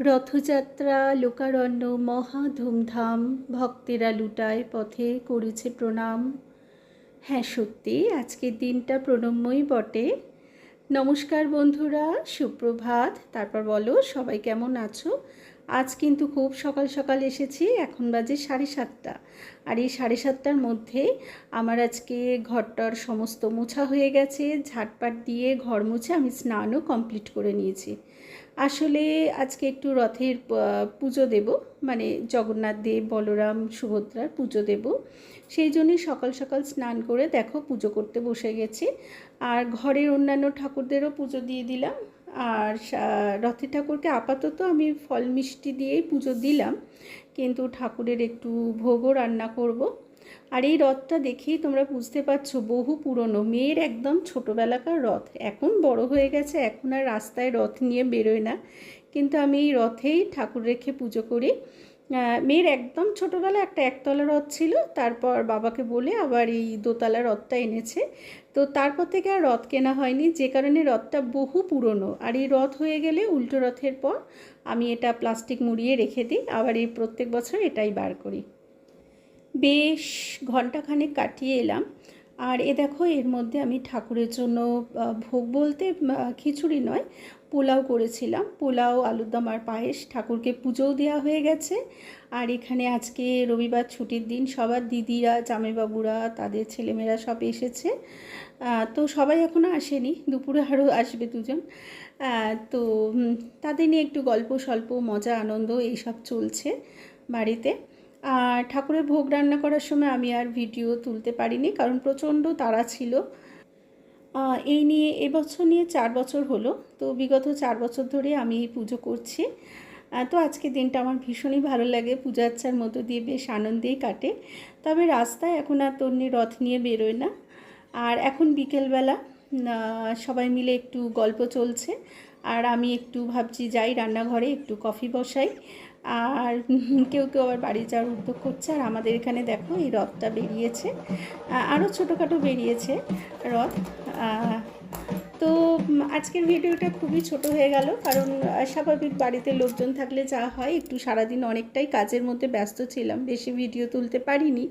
রথযাত্রা, লোকারণ্য, মহা ধুমধাম, ভক্তেরা লুটায় পথে করেছে প্রণাম। হ্যাঁ সত্যি, আজকের দিনটা প্রণম্যই বটে। নমস্কার বন্ধুরা, সুপ্রভাত। তারপর বলো, সবাই কেমন আছো? আজ কিন্তু খুব সকাল সকাল এসেছি, এখন বাজে সাড়ে সাতটা। আর এই সাড়ে সাতটার মধ্যে আমার আজকে ঘরটার সমস্ত মোছা হয়ে গেছে, ঝাটপাট দিয়ে ঘর মুছে আমি স্নানও কমপ্লিট করে নিয়েছি। আসলে আজকে একটু রথের পুজো দেব মানে জগন্নাথ দেব, বলরাম, সুভদ্রার পুজো দেব। সেই জন্যই সকাল সকাল স্নান করে দেখো পুজো করতে বসে গেছি। আর ঘরের অন্যান্য ঠাকুরদেরও পুজো দিয়ে দিলাম। আর রথের ঠাকুরকে আপাতত আমি ফল মিষ্টি দিয়েই পুজো দিলাম। কিন্তু ঠাকুরের একটু ভোগও রান্না করব। আর এই রথটা দেখেই তোমরা বুঝতে পারছ, বহু পুরনো, মেয়ের একদম ছোটোবেলাকার রথ। এখন বড় হয়ে গেছে, এখন আর রাস্তায় রথ নিয়ে বেরোয় না। কিন্তু আমি এই রথেই ঠাকুর রেখে পুজো করি। মেয়ের একদম ছোটোবেলা একটা একতলা রথ ছিল, তারপর বাবাকে বলে আবার এই দোতলা রথটা এনেছে। তো তারপর থেকে আর রথ কেনা হয়নি, যে কারণে রথটা বহু পুরনো। আর এই রথ হয়ে গেলে উল্টো রথের পর আমি এটা প্লাস্টিক মুড়িয়ে রেখে দিই, আবার এই প্রত্যেক বছর এটাই বার করি। বেশ ঘন্টাখানেক কাটিয়ে এলাম। আর এ দেখো, এর মধ্যে আমি ঠাকুরের জন্য ভোগ বলতে খিচুড়ি নয় পোলাও করেছিলাম। পোলাও, আলুর দম আর পায়েস। ঠাকুরকে পুজোও দেওয়া হয়ে গেছে। আর এখানে আজকে রবিবার ছুটির দিন সবার দিদিরা, জামাইবাবুরা, তাদের ছেলেমেয়েরা সব এসেছে। তো সবাই এখনও আসেনি, দুপুরে আরও আসবে দুজন। তো তাদের নিয়ে একটু গল্প স্বল্প, মজা, আনন্দ এইসব চলছে বাড়িতে। আর ঠাকুরের ভোগ রান্না করার সময় আমি আর ভিডিও তুলতে পারিনি, কারণ প্রচণ্ড তাড়া ছিল। এই নিয়ে এবছর নিয়ে চার বছর হলো। তো বিগত চার বছর ধরে আমি এই পুজো করছি। তো আজকে দিনটা আমার ভীষণই ভালো লাগে। পূজাচ্ছার মতো দিয়ে বেশ আনন্দেই কাটে। তবে রাস্তায় এখন আর তন্নি রথ নিয়ে বেরোয় না। আর এখন বিকেলবেলা সবাই মিলে একটু গল্প চলছে। আর আমি একটু ভাবছি যাই রান্নাঘরে, একটু কফি বসাই। আর কেউ কেউ আবার বাড়ি যাওয়ার উদ্যোগ করছে। আর আমাদের এখানে দেখো, এই রথটা বেরিয়েছে। আরও ছোটোখাটো বেরিয়েছে রথ। তো আজকের ভিডিওটা খুবই ছোট হয়ে গেল। কারণ স্বাভাবিক বাড়িতে লোকজন থাকলে যা হয়, একটু সারাদিন অনেকটাই কাজের মধ্যে ব্যস্ত ছিলাম। বেশি ভিডিও তুলতে পারিনি।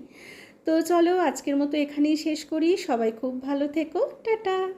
তো চলো, আজকের মতো এখানেই শেষ করি। সবাই খুব ভালো থেকো। টাটা!